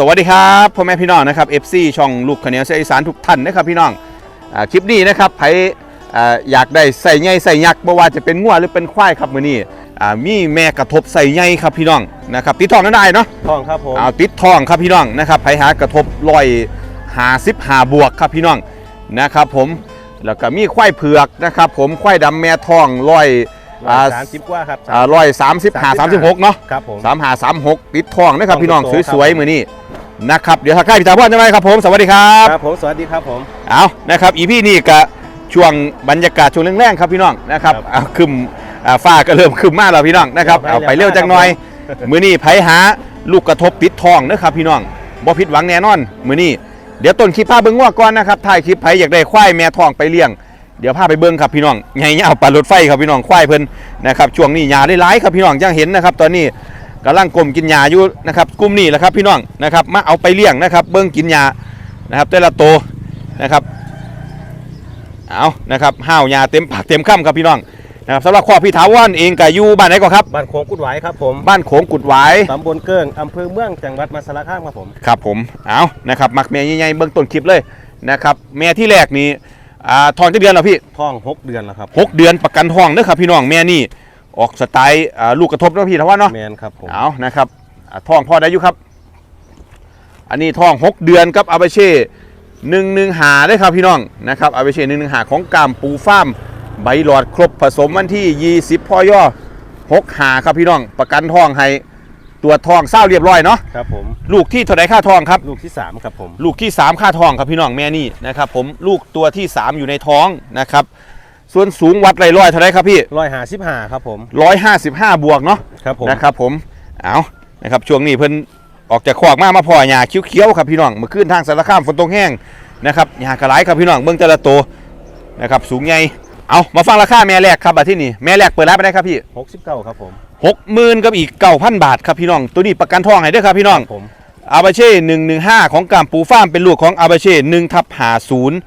สวัสดีครับพ่อแม่พี่น้องนะครับ FC ช่องลูกขาวเหนียวเสียงอีสานทุกท่านนะครับพี่น้องอาคลิปนี้นะครับใครอ่าอยากได้ใส่ใหญ่ใส่ยักษ์บ่ว่าจะเป็นงัวหรือเป็นควายครับมื้อนี้อ่ามีแม่กระทบใส่ใหญ่ครับพี่น้องนะครับติดทองนั่นได้เนาะทองครับผมเอาติดทองครับพี่น้องนะครับใครหากระทบลอยหาสิบหาบวกครับพี่น้องนะครับผมแล้วก็มีควายเผือกนะครับผมควายดำแม่ทองลอยร้อยสามสิบกว่าครับอ่าลอยสามสิบหาสามสิบหกเนาะครับผม สามหาสามหกติดทองนะครับทองพี่น้องโตๆครับสวยๆมือนี้ นะครับเดี๋ยวทักทายพี่ตาพ่อใช่ไหมครับผมสวัสดีครับครับผมสวัสดีครับผมเอานะครับอีพี่นี่ก็ช่วงบรรยากาศช่วงแรงๆครับพี่น้องนะครับครับเอาคึมอ่าฟ้าก็เริ่มคึมมากแล้วพี่น้องนะครับเริ่มเอาไปเร็วจังหน่อยมือนี้ไผหาลูกกระทบติดทองนะครับพี่น้องบ่ผิดหวังแน่นอน มือนี้เดี๋ยวต้นคลิปพาเบิ้งว่าก่อนนะครับถ่ายคลิปไผอยากได้ควายแม่ทองไปเลี้ยงเดี๋ยวพาไปเบิ้งครับพี่น้องไงเนี่ยเอาปลารถไฟครับพี่น้องควายเพิ่นนะครับช่วงนี้หญ้าได้หลายครับพี่น้องยังเห็นนะครับ ตอนนี้ กำลังกลมกินหญ้าอยู่นะครับกลุ่มนี้แหละครับพี่น้องนะครับมาเอาไปเลี้ยงนะครับ เบิ้งกินหญ้านะครับ แต่ละโตวนะครับเอานะครับห้าวหญ้าเต็มปากเต็มคำครับพี่น้องนะครับสำหรับข้อพี่ถาวรเองก็อยู่บ้านไหนก่อนครับบ้านโค้งกุดไหวายครับผมบ้านโขงกุดหวายตำบลเกิ้งอำเภอเมืองจังหวัดมหาสารคามครับผมครับผมเอานะครับมักแม่ใหญ่ๆเบื้องต้นคลิปเลยนะครับแม่ที่แรกนี่อ่าทองจะเดือนเหรอพี่ท้องหกเดือนแล้วครับหกเดือนประกันทองเด้อครับพี่น้องแม่นี่ ออกสไตล์อ่าลูกกระทบเนาะพี่ทว่าเนาะแมนครับผมเอานะครับอ่าทองพ่อได้อยู่ครับ อันนี้ทองหกเดือนกับอาเบเช่หนึ่งหนึ่งหาได้ครับพี่น้องนะครับอาเบเช่หนึ่งหนึ่งหาของกามปูฟาร์มใบหลอดครบผสมวันที่ 20พ่อย่อหกหาครับพี่น้อง ประกันทองให้ตัวจทองเศร้าเรียบร้อยเนาะครับผมลูกที่เท่าไรค่าทองครับ ลูกที่สามครับผม ลูกที่ 3 ค่าทองครับพี่น้องแม่นี่นะครับผมลูกตัวที่ 3 อยู่ในท้องนะครับ ส่วนสูงวัดไรร้อยเท่าไรครับพี่ร้อยหาสิบห้าครับผมร้อยห้าสิบห้าบวกเนาะครับผมนะครับผมเอานะครับช่วงนี้เพิ่นออกจากคอกมามาพ่อหญ้าเขียวๆครับพี่น้องเมื่อคืนทางสารคามฝนตกแห้งนะครับหญ้ากระไรครับพี่น้องเบิ่งแต่ละตัวนะครับสูงใหญ่เอามาฟังราคาแม่แรกครับบัดที่นี่แม่แรกเปิดร้านไปได้ครับพี่หกสิบเก้าครับผมหกหมื่นกับอีกเก้าพันบาทครับพี่น้อง ตัวนี้ประกันทองให้เด้วยครับพี่น้องผมอาบาเช่หนึ่งหนึ่งห้าของกามปูฟ้าร์มเป็นลูกของอาบาเช่หนึ่งทับหาศูนย์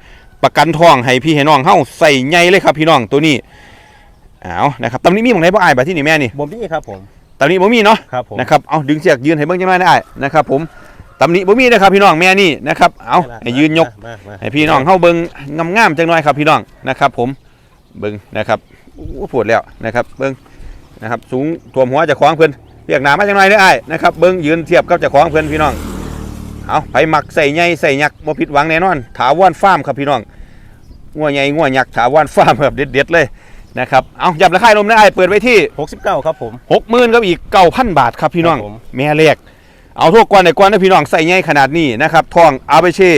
ประกันทองให้พี่ให้น้องเฮ้าใส่ใหญ่เลยครับพี่น้องตัวนี้เอานะครับตำนี้มีหมองไหนบ่อายแบบที่นี่แม่นี่บอมบี้ครับผมตำนี้บ่มีเนาะครับผมนะครับเอาดึงเสียกยืนให้เบิ่งจังหน่อยได้นะครับผมตำนี้บ่มีนะครับพี่น้องแม่นี่นะครับเอาให้ยืนยกมามาให้พี่น้องเฮ้าเบิ่งงามๆจังหน่อยครับพี่น้องนะครับ ผมเบิ่งนะครับอู้ปวดแล้วนะครับ เบิ่งนะครับ สูงท่วมหัวเจะคล้าของเพิ่นเรียกหนามาจังหน่อยได้อ้ายนะครับเบิ่งยืนเทียบกับเจ้าของเพิ่นพี่น้อง เอาไผมักใส่ใหญ่ใส่ยักษ์บ่ผิดหวังแน่นอน ถาวรฟาร์มครับพี่น้อง งัวใหญ่งัวยักษ์ถาวรฟาร์มแบบเด็ดๆเลยนะครับ เอายับราคาลมนะไอ้ายเปิดไว้ที่หกสิบเก้าครับผม 60,000กับอีก9,000 บาทครับพี่น้อง ครับผม แม่แรกเอาทั่วกวนในกวนนะพี่น้องใส่ใหญ่ขนาดนี้นะครับทองอาเบเช่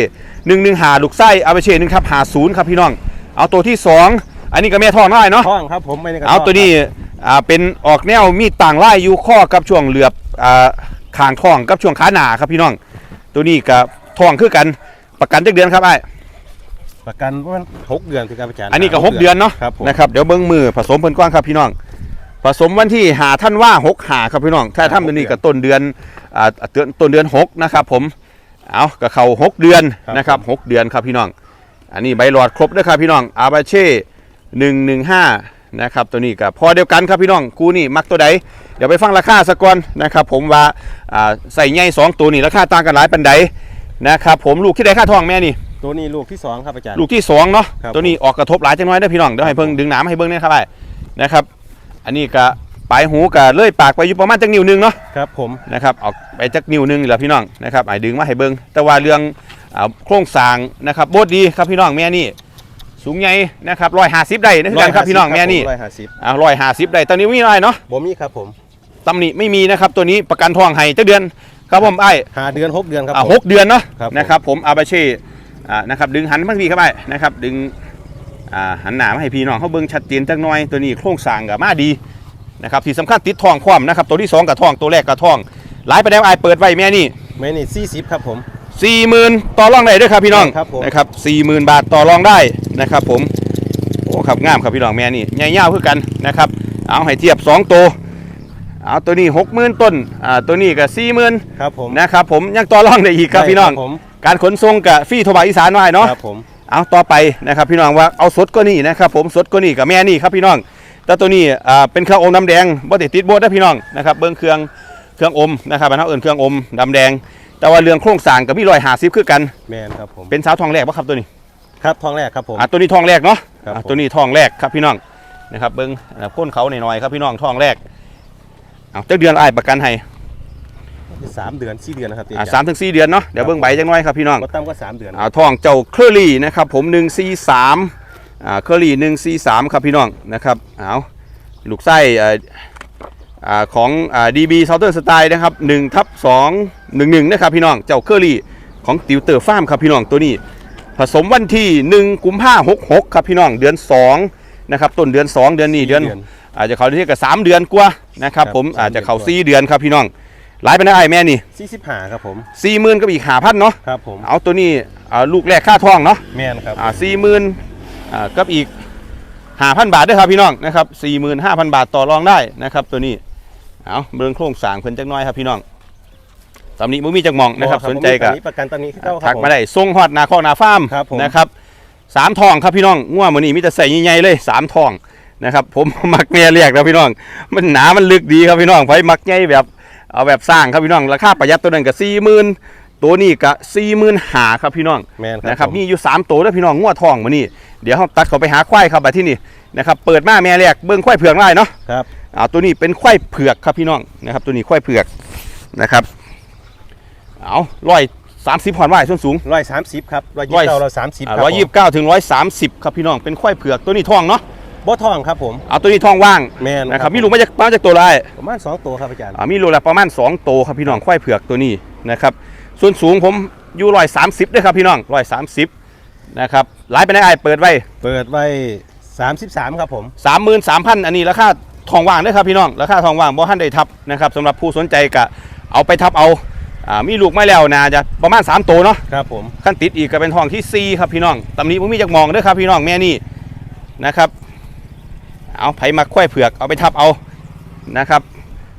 115ลูกไส้อาเบเช่1ครับ50ครับพี่น้อง เอาตัวที่สองอันนี้ก็แม่ทองน้อยเนาะ ท้องครับผมไม่ได้กระเอาตัวนี้อ่าเป็นออกแนวมีต่างไล่อยู่ข้อกับช่วงเหลือบอ่าคางท้องกับช่วงขาหนาครับพี่น้อง ตัวนี้กับท้องคือกันประกันจักเดือนครับไอ้าย ประกันว่าหกเดือนคือการประจานอันนี้ก็หกเดือนเนาะครับผมนะครับเดี๋ยวเบิ้งมือผสมเพิ่นกว้างครับพี่น้อง ผสมวันที่หาท่านว่าหกหาครับพี่น้อง ถ้าทำตัวนี้ก็ต้นเดือนอ่าเดือนต้นเดือนหกนะครับผมเอาก็เข้าหกเดือนนะครับหกเดือนครับพี่น้อง อันนี้ใบหลอดครบด้วยครับพี่น้องอาบาเช่หนึ่งหนึ่งห้านะครับตัวนี้ก็พอเดียวกันครับพี่น้องกูนี่มักตัวใดเดี๋ยวไปฟังราคาสะก่อนนะครับผมว่าอ่าใส่ใหญ่สองตัวนี่ราคาต่างกันหลายปันใดนะครับผมลูกที่ได้ค่าทองแม่นี่ ตัวนี้ลูกที่สองครับอาจารย์ ลูกที่สองเนาะครับ ตัวนี้ออกกระทบหลายจังน้อยเด้อพี่น้องเดี๋ยวให้เพิ่งดึงหนามให้เบิ่งเนี่ยครับไอ้นะครับ อันนี้ก็ปลายหูก็เลื่อยปากไปอยู่ประมาณจักนิ้วหนึงเนาะครับผมนะครับออกไปจักนิ้วหนึงนี่แหละพี่น้องนะครับไอ้ดึงมาให้เบิ่งแต่ว่าเรื่องอ่าโครงสร้างนะครับโบดดีครับพี่น้องแม่นี่สูงใหญ่นะครับร้อยห้าสิบได้นะคือกันครับพี่น้องแม่นี่ร้อยห้าสิบอ่าร้อยห้าสิบได้ตอนนี้ไม่มีอะไรเนาะบอมบี้ครับผมตำหนิไม่มีนะครับตัวนี้ประกันทองให้จักเดือนครับผมไอ้หาเดือนหกเดือนครับอ่าผม หกเดือนเนาะครับผม นะครับผมอาบาเช่ อ่านะครับดึงหันมาพี่เข้าไปนะครับ ดึงอ่าหันหน้ามาให้พี่น้องเขาเบิ่งชัดเจนจักหน่อยตัวนี้โครงสร้างกับมาดีนะครับที่สำคัญติดทองความนะครับตัวที่สองกับทองตัวแรกกับทองหลายไปแล้วไอายเปิดไว้แม่นี่แม่นี่สี่สิบครับผม สี่หมื่นต่อรองได้ด้วยครับพี่น้องครับผม นะครับสี่หมื่นบาทต่อรองได้นะครับ ผมโอ้ครับงามครับพี่น้องแม่นี่ใหญ่ยาวเพื่อกันนะครับ เอาให้เทียบสองตัวเอาตัวนี้หกหมื่นต้นอ่าตัวนี้ก็สี่หมื่นครับผม นะครับผมยังต่อรองได้อีกครับพี่น้อง ได้ผม การขนส่งกับฟรีโทรบาอีสานไว้เนาะครับผมเอาต่อไปนะครับพี่น้องว่าเอาสดก็นี่นะครับผมสดก็นี่กับแม่นี่ครับพี่น้อง แต่ตัวนี้อ่าเป็นเครื่องอมน้ำแดงบ่ติดติดโบดนะพี่น้องนะครับเบิ้งเครื่องเครื่องอมนะครับอันนั้นเอิ้นเครื่องอมน้ำแดง แต่ว่าเรื่องโครงสร้างกับมีรอยหาซิบคือกัน แมนครับผมเป็นสาวทองแรกปะครับตัวนี้ครับทองแรกครับผม อะตัวนี้ทองแรกเนาะครับอะผม ตัวนี้ทองแรกครับพี่น้องนะครับเบิ้งอะพ่นเขาหน่อยๆครับพี่น้องทองแรกเอาเจ้าเดือนอ้ายประกันให้ สามเดือนสี่เดือนนะครับอะสามถึงสี่เดือนเนาะเดี๋ยวเบิ้งใบจังน้อยครับพี่น้องก็ตั้มก็สามเดือนอ่าทองเจ้าเคอรี่นะครับผม1 4 3อ่าเคอรี่1 4 3ครับพี่น้องนะครับเอาลูกไส้อ่าอ่าของอ่า DB Southern Style นะครับ1ทับ2 1 1นะครับพี่น้องเจ้าเคอรี่ของติวเตอร์ฟาร์มครับพี่น้องตัวนี้ ผสมวันที่1กุมภาพันธ์66ครับพี่น้องเดือน2นะครับต้นเดือน2เดือนนี้เดือน อาจจะเขาที่กับ3เดือนกว่านะครับครับผมสามอาจจะเขาเดือนกว่า4เดือนครับพี่น้อง หลายไปได้ไอ้แม่นี่สี่สิบห้าครับผม4 0,000กับอีกหาพันเนาะครับผมเอาตัวนี้อ่าลูกแรกค่าทองเนาะแมนครับอ่าสี่หมื่นอ่ากับอีกห้าพันบาทด้วยครับพี่น้องนะครับสี่หมื่นห้าพันบาทต่อรองได้นะครับตัวนี้เอาเบิ่งโครงสร้างเพิ่นจักหน้อยครับพี่น้องตำนี้มุมีจักหมองนะครับสนใจกับผมมีประกันตอนนี้เข้าครัทับกผมมาได้ส่งฮอดนาคอกนาฟาร์มครับผมนะครับสามทองครับพี่น้องง่วงมือนี้มีแต่ใส่ใหญ่ๆเลยสามทองนะครับผมมักแม่เรียกนะพี่น้อง มันหนามันลึกดีครับพี่น้องไฟมักใหญ่แบบ เอาแบบสร้างครับพี่น้องราคาประหยัดตัวนั้นก็สี่หมื่นตัวนี้ก็สี่หมื่นหาครับพี่น้องแมนนะครับผม มีอยู่3ตัวแล้วพี่น้องงัวทองมานี่เดี๋ยวเราตัดเขาไปหาควายครับมาที่นี่นะครับเปิดมาแม่แรกเบิ้งควายเผือกได้เนาะ ครับ อ่าตัวนี้เป็นควายเผือกครับพี่น้องนะครับ ตัวนี้ควายเผือกนะครับ เอาร้อยสามสิบผ่อนไหวส้นสูง ร้อยสามสิบครับร้อยร้อยยี่สิบเก้าร้อยสามสิบร้อยยี่สิบเก้าถึงร้อยสามสิบครับพี่น้องเป็นควายเผือกตัวนี้ทองเนาะ บ่ทองครับผม เอาตัวนี้ทองว่างแมนนะครับ มีลูกมาจากมาจากตัวอะไรประมาณสองตัวครับอาจารย์อ่ามีลูกละประมาณ2ตัวครับพี่น้องควายเผือกตัวนี้นะครับ ส่วนสูงผมอยู่ร้อยสามสิบด้วยครับพี่น้องร้อยสามสิบนะครับหลายไปได้ไอายเปิดไว้เปิดไว้สามสิบสามครับผมสามหมื่นสามพันอันนี้ราคาทองว่างเด้อครับพี่น้องราคาทองว่างบ่ทันได้ทับนะครับสำหรับผู้สนใจก็เอาไปทับเอาอ่ามีลูกไม่แล้วนะจะประมาณ3ตัวเนาะ ครับผมขั้นติดอีกก็เป็นทองที่4ครับพี่น้องตำนี้ผมมีจักมองเด้อครับพี่น้องแม่นี่นะครับ เอาไผมาควายเผือกเอาไปทับเอานะครับ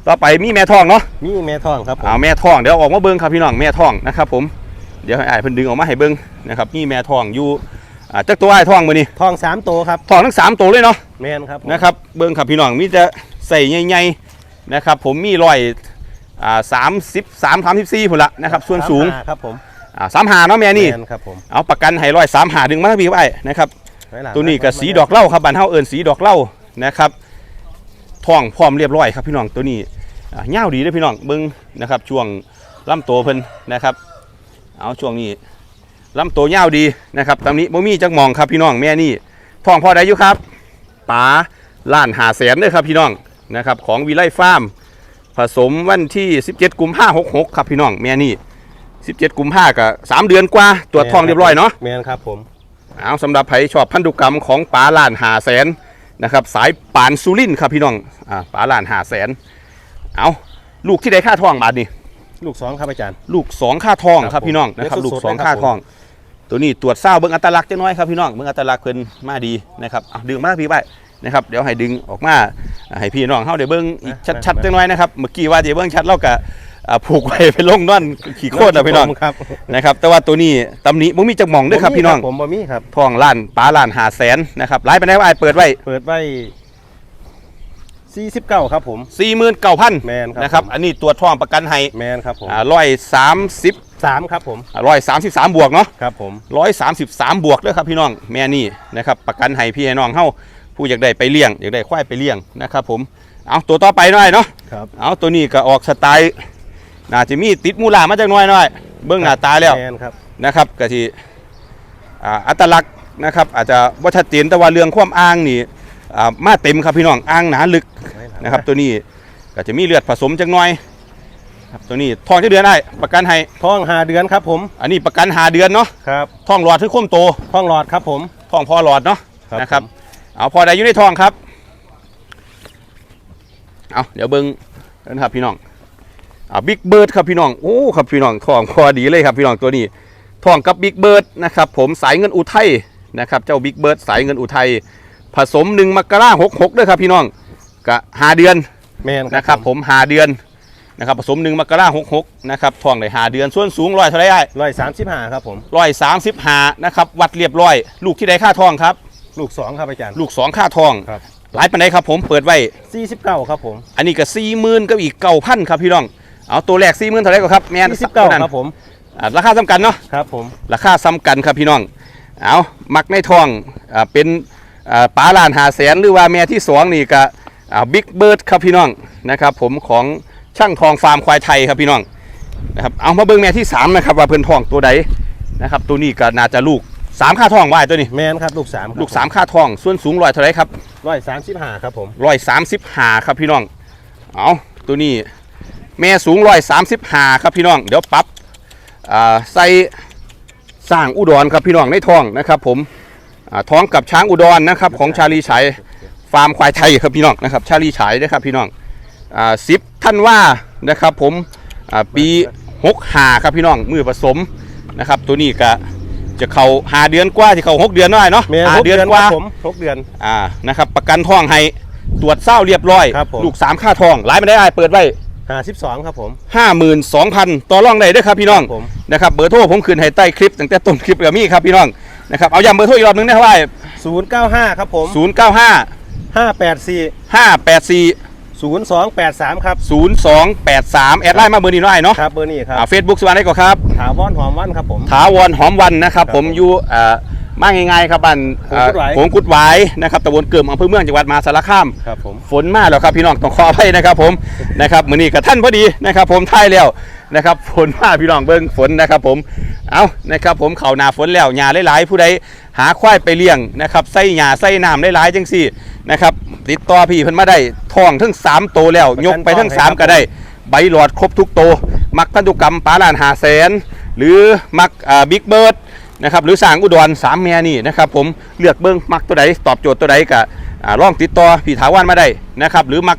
ต่อไปมีแม่ทองเนาะมีแม่ทองครับผมเอาแม่ทองเดี๋ยวออกมาเบิ้งครับพี่น้องแม่ทองนะครับผมเดี๋ยวให้อ้ายเพิ่นดึงออกมาให้เบิ้งนะครับมีแม่ทองอยู่อ่าจักตัวอ้ายทองมื้อนี้ทองสามตัวครับทองทั้งสามตัวเลยเนาะแมนครับผมนะครับเบิ้งครับพี่น้องมีแต่ใส่ใหญ่ๆนะครับผมมีรอยอ่าสามสิบสามสามสิบสี่พุ่นละนะครับส่วนสูงสามห้าครับผมอ่าสามหาเนาะแม่นี่ แมนครับผมเอาประกันให้รอยสามหาดึงมาทั้งพี่ไว้นะครับไหลังตัวนี้ก็สีดอกเหล้าครับบ้านเฮาเอิ้นสีดอกเหล้า นะครับท้องพร้อมเรียบร้อยครับพี่น้องตัวนี้อ่าเงาวดีเด้อพี่น้องเบิ้งนะครับ ช่วงลำตัวเพิ่นนะครับ เอาช่วงนี้ลำตัวเงาวดีนะครับตามนี้บ่มีจักหมองครับพี่น้องแม่นี่ท้องพอได้อยู่ครับป๋าล้านหาแสนเด้อครับพี่น้องนะครับของวิไลฟาร์มผสมวันที่ 17 กุมภาพันธ์66 ครับพี่น้องแม่นี่ 17 กุมภาก็3เดือนกว่าตรวจท้องเรียบร้อยเนาะแมนครับผมเอาสำหรับใครชอบพันธุกรรมของป๋าล้านหาแสน นะครับสายปานสุรินทร์ครับพี่น้องอ่าป๋าล้านหาแสนเอาลูกที่ได้ค่าทองบาทนี่ลูกสองครับอาจารย์ ลูกสองค่าทองครับครับพี่น้องผมนะครับเดี๋ยวลูกสดๆสองเลยครับค่าทอง ตัวนี้ตรวจเศร้าเบิ้งอัตลักษณ์จังน้อยครับพี่น้องเบิ้งอัตลักษณ์เพิ่นมาดีนะครับเอาดึงมาพี่ไปนะครับเดี๋ยวให้ดึงออกมาอ่าให้พี่น้องเฮาได้เบิ้งอีกชัดๆจังน้อยนะครับเมื่อกี้ว่าจะเบิ้งชัดเราก็ อ่าผูกไว้ไปลงนอนขี่โคตรนะพี่น้องครับนะครับ แต่ว่าตัวนี้ตำหนิบ่มีจักหม่องเด้อครับพี่น้องผมบ่มีครับ ทองล้านป้าล้านหาแสนนะครับไลฟ์ไปได้ว่าไอ้เปิดไว้ เปิดไว้สี่สิบเก้าครับผมสี่หมื่นเก้าพันแมนครับนะครับผมอันนี้ตัวทองประกันให้แมนครับผมอ่าร้อยสามสิบสามครับผมร้อยสามสิบสามบวกเนาะ ครับผม ร้อยสามสิบสามบวกเด้อครับพี่น้องแม่นี่นะครับประกันให้พี่ให้น้องเฮาผู้อยากได้ไปเลี้ยงอยากได้ควายไปเลี้ยงนะครับผมเอาตัวต่อไปหน่อยเนาะครับ เอาตัวนี้ก็ออกสไตล์ น่าจะมีติดมูลามาจากหน้อยหน่อยเบื้องหน้าตาแล้วแมนครับนะครับก็ที่อ่าอัตลักษณ์นะครับอาจจะว่าชัดเจนแต่ว่าเรื่องความอ้างนี่อ่ามาเต็มครับพี่น้องอ้างหนาลึกนะครับ ตัวนี้ก็จะมีเลือดผสมจังน้อยครับตัวนี้ทองจะเดือนได้ประกันให้ท้องหาเดือนครับผมอันนี้ประกันหาเดือนเนาะครับทองหลอดคือคมโตท้องหลอดครับผมทองพอหลอดเนาะครับนะครับผมเอาพอได้อยู่ในทองครับเอาเดี๋ยวเบิ้งนะครับพี่น้อง อ่าบิ๊กเบิร์ดครับพี่น้องโอ้ครับพี่น้องทองพอดีเลยครับพี่น้องตัวนี้ทองกับบิ๊กเบิร์ดนะครับผมสายเงินอุทัยนะครับเจ้าบิ๊กเบิร์ดสายเงินอุทัยผสมหนึ่งมกราหกหกด้วยครับพี่น้องก็หาเดือนแมนนะครับผมหาเดือนนะครับผสมหนึ่งมกราหกหกนะครับทองได้หาเดือนส่วนสูงร้อยเท่าไหรได้ร้อยสามสิบห้าครับผมร้อยสามสิบหานะครับวัดเรียบร้อย ลูกที่ได้ค่าทองครับ ลูกสองครับอาจารย์ลูกสองค่าทองครับหลายปันไดครับผมเปิดไว้สี่สิบเก้าครับผมอันนี้ก็สี่หมื่นก็อีกเก้าพันครับพี่น้อง เอาตัวแรกสี่หมื่นเท่าไหรก็ครับแม่นยี่สิบเก้านั้นครับผมอ่าราคาสำคัญเนาะครับผมราคาซ้ำกันครับพี่น้องเอามักในทองอ่าเป็นอ่าปลาลานหาแสนหรือว่าแม่ที่สองนี่ก็บิ๊กเบิร์ดครับพี่น้องนะครับผมของช่างทองฟาร์มควายไทยครับพี่น้องนะครับเอามาเบิ่งแม่ที่สามนะครับว่าเพิ่นทองตัวใดนะครับตัวนี้ก็น่าจะลูกสามค่าทองว่าตัวนี้แมนครับลูกสามลูกสามค่าทองส่วนสูงร้อยเท่าไหรครับร้อยสามสิบห้าครับผมร้อยสามสิบห้าครับพี่น้องเอาตัวนี้ แม่สูงร้อยสามสิบห้าครับพี่น้อง เดี๋ยวปรับอ่าใส่สร้างอุดรครับพี่น้องในท้องนะครับ ผมอ่าท้องกับช้างอุดรนะครับ ของชาลีชัยฟาร์มควายไทยครับพี่น้องนะครับ ชาลีชัยนะครับพี่น้องอ่าสิบท่านว่านะครับ ผมอ่าปีหกหาครับพี่น้องมือผสมนะครับ ตัวนี้ก็จะเข้าหาเดือนกว่าที่เข้าหกเดือนน้อยเนาะแมนหาหกเดืเดืออนนกว่าครับผมหกเดือนอ่านะครับ ประกันท่องให้ตรวจเศร้าเรียบร้อยครับผมลูกสามค่าทองหลายไม่ได้อ้ายเปิดไว้ ห้าสิบสองครับผม 52,000 ต่อรองได้เด้อครับพี่น้องครับผม นะครับเบอร์โทรผมขึ้นให้ใต้คลิปตั้งแต่ต้นคลิปกับมี่ครับพี่น้องนะครับเอาย้ำเบอร์โทรอีกรอบนึงนะครับว่าศูนย์เก้าห้าครับผม095 ห้าแปดสี่584 ศูนย์สองแปดสามครับ0283 แอดไลน์มาเบอร์นี้หน่อยเนาะครับเบอร์นี้ครับอ่าเฟซบุ๊กสวัสดีก่อนครับ ถาวรหอมวันครับผม ถาวรหอมวันนะครับครับผมผมอยู่เอ่อ มาง่ายๆครับบ้านเอ่อโขงกุดหวาย โขงกุดหวายนะครับตำบลเกิมอำเภอเมืองจังหวัดมหาสารคาม ครับผม ฝนมาแล้วครับพี่น้องต้องขออภัยนะครับผมนะครับมื้อนี้กับท่านพอดีนะครับผมท้ายแล้วนะครับฝนมาพี่น้องเบิ่งฝนนะครับผมเอานะครับผมเข้าหน้าฝนแล้วหญ้าหลายๆ ผู้ใดหาควายไปเลี้ยงนะครับใส่หญ้าใส่น้ำหลายๆจังซี่นะครับติดต่อพี่เพิ่นมาได้ทองทั้งสามโตวแล้ว ยกไปทั้งสามก็ได้ ใบหลอดครบทุกโตวมักพันธุกรรมปลาลานหาแสน หรือมักบิ๊กเบิร์ด นะครับหรือสร้างอุดรสามแม่นี่นะครับผมเลือกเบิ้งมักตัวใดตอบโจทย์ตัวใดก็อ่องติดต่อพี่ถาวรมาได้นะครับหรือมัก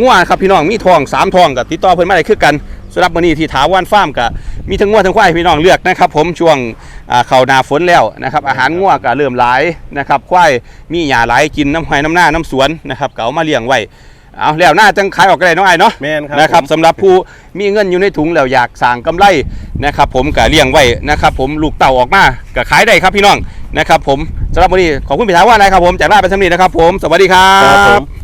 ง่วครับพี่น้องมีทองสามทองกับติดต่อเพิ่นมาได้คือกันสำหรับมื้อนี้ที่ถาวรฟาร์มก็มีทั้งง่วทั้งควายพี่น้องเลือกนะครับผมช่วงเข้านาฝนแล้วนะครับอาหารง่วก็เริ่มหลายนะครับควายมีหญ้าหลายกินน้ำไห้น้ำหน้าน้ำสวนนะครับเก็เอามาเลี้ยงไว้ เอาแล้วหน้าจังขายออกก็ได้น้องไอ้เนาะแมนครับนะครับผมสำหรับผู้มีเงินอยู่ในถุงแล้วอยากสั่งกำไรนะครับผมก็เลี้ยงไว้นะครับผมลูกเต่าออกมาก็ขายได้ครับพี่น้องนะครับผมสำหรับวันนี้ขอบคุณพี่ถาวรนะครับผมจากราชไปสำนีนะครับผมสวัสดีครัครับผบ ม